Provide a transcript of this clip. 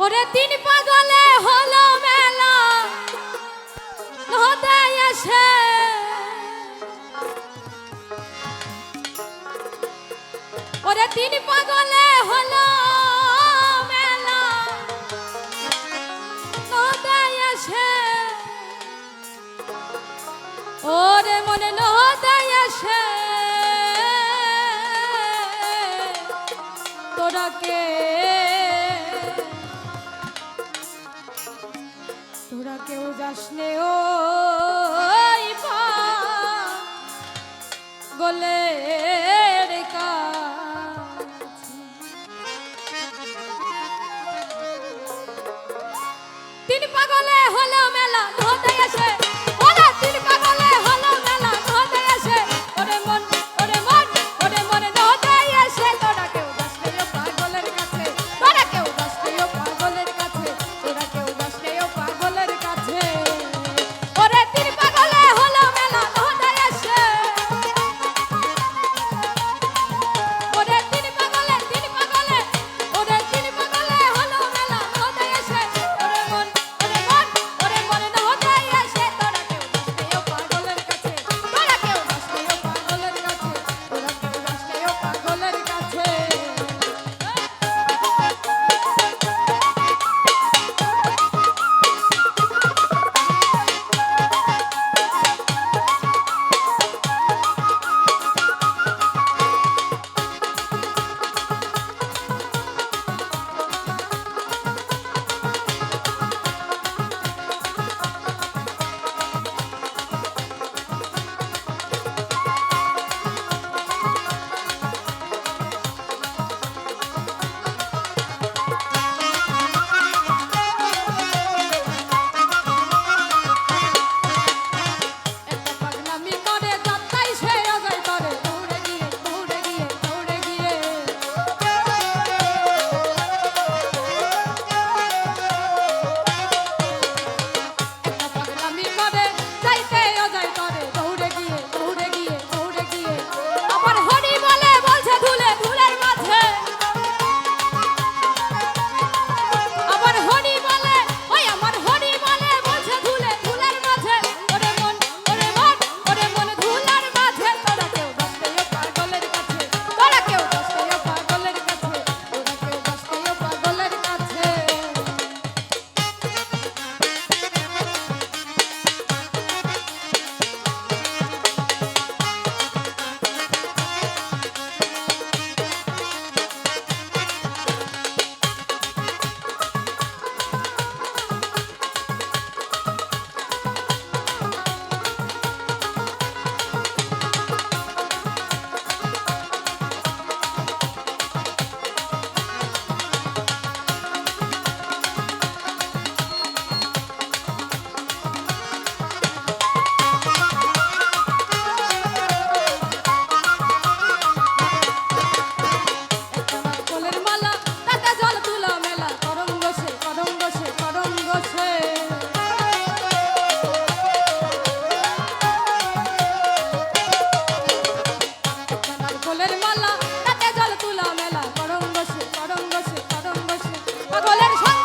ওরে তিন পাগলে হলো মেলা। নদে এসে। ওরে তিন পাগলে হলো মেলা। নদে এসে। ওরে মনে নদে গলে তিন পাগলে হলো মেলা সকলের